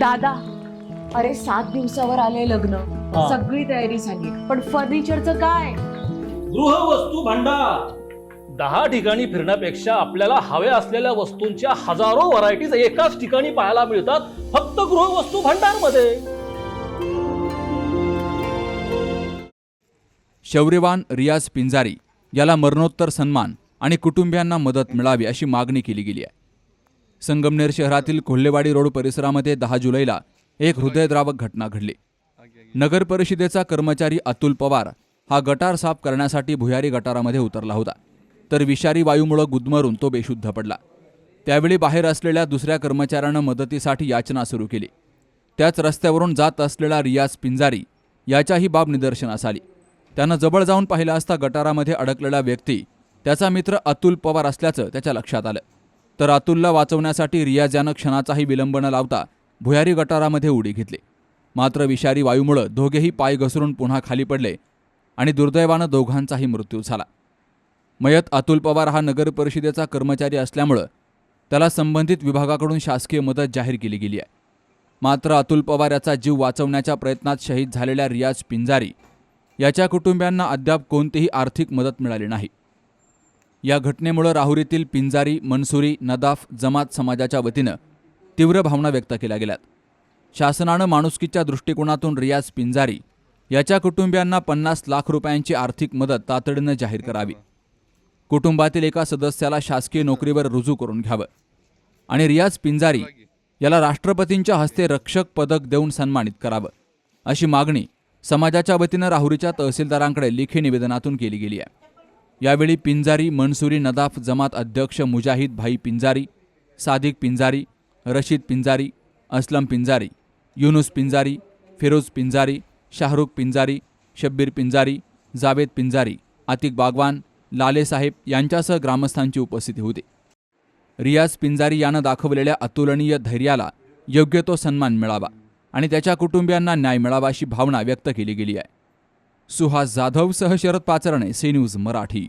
दादा अरे सात दिवसावर आले लग्न. हा. सगळी तयारी झाली. पण फर्निचरचं काय? गृहवस्तू भांडार. दहा ठिकाणी फिरण्यापेक्षा आपल्याला हव्या असलेल्या वस्तूंच्या हजारो व्हरायटीज एकाच ठिकाणी पाहायला मिळतात फक्त गृहवस्तू भांडारमध्ये. शौर्यवान रियाज पिंजारी याला मरणोत्तर सन्मान आणि कुटुंबियांना मदत मिळावी अशी मागणी केली गेली आहे. संगमनेर शहरातील कोल्हेवाडी रोड परिसरामध्ये दहा जुलैला एक हृदयद्रावक घटना घडली. नगर परिषदेचा कर्मचारी अतुल पवार हा गटार साफ करण्यासाठी भुयारी गटारामध्ये उतरला होता. तर विषारी वायूमुळे गुदमरून तो बेशुद्ध पडला. त्यावेळी बाहेर असलेल्या दुसऱ्या कर्मचाऱ्यानं मदतीसाठी याचना सुरू केली. त्याच रस्त्यावरून जात असलेला रियाज पिंजारी याच्या ही बाब निदर्शनास आली. त्यानं जवळ जाऊन पाहिलं असता गटारामध्ये अडकलेला व्यक्ती त्याचा मित्र अतुल पवार असल्याचं त्याच्या लक्षात आलं. तर अतुलला वाचवण्यासाठी रियाज यानं क्षणाचाही विलंब न लावता भुयारी गटारामध्ये उडी घेतली. मात्र विषारी वायूमुळं दोघेही पाय घसरून पुन्हा खाली पडले आणि दुर्दैवानं दोघांचाही मृत्यू झाला. मयत अतुल पवार हा नगर परिषदेचा कर्मचारी असल्यामुळं त्याला संबंधित विभागाकडून शासकीय मदत जाहीर केली गेली आहे. मात्र अतुल पवार याचा जीव वाचवण्याच्या प्रयत्नात शहीद झालेल्या रियाज पिंजारी याच्या कुटुंबियांना अद्याप कोणतीही आर्थिक मदत मिळाली नाही. या घटनेमुळं राहुरीतील पिंजारी मनसुरी नदाफ जमात समाजाच्या वतीनं तीव्र भावना व्यक्त केल्या गेल्यात. शासनानं माणुसकीच्या दृष्टिकोनातून रियाज पिंजारी याच्या कुटुंबियांना पन्नास लाख रुपयांची आर्थिक मदत तातडीनं जाहीर करावी. कुटुंबातील एका सदस्याला शासकीय नोकरीवर रुजू करून घ्यावं. आणि रियाज पिंजारी याला राष्ट्रपतींच्या हस्ते रक्षक पदक देऊन सन्मानित करावं अशी मागणी समाजाच्या वतीनं राहुरीच्या तहसीलदारांकडे लेखी निवेदनातून केली गेली आहे. यावेळी पिंजारी मनसुरी नदाफ जमात अध्यक्ष मुजाहिद भाई पिंजारी सादिक पिंजारी रशीद पिंजारी असलम पिंजारी युनुस पिंजारी फिरोज पिंजारी शाहरुख पिंजारी शब्बीर पिंजारी जावेद पिंजारी आतिक बागवान लाले साहेब यांच्यासह ग्रामस्थांची उपस्थिती होती. रियाज पिंजारी यानं दाखवलेल्या अतुलनीय धैर्याला योग्य तो सन्मान मिळावा आणि त्याच्या कुटुंबियांना न्याय मिळावा अशी भावना व्यक्त केली गेली आहे. सुहास जाधवसह शरद पाचरणे सी न्यूज मराठी.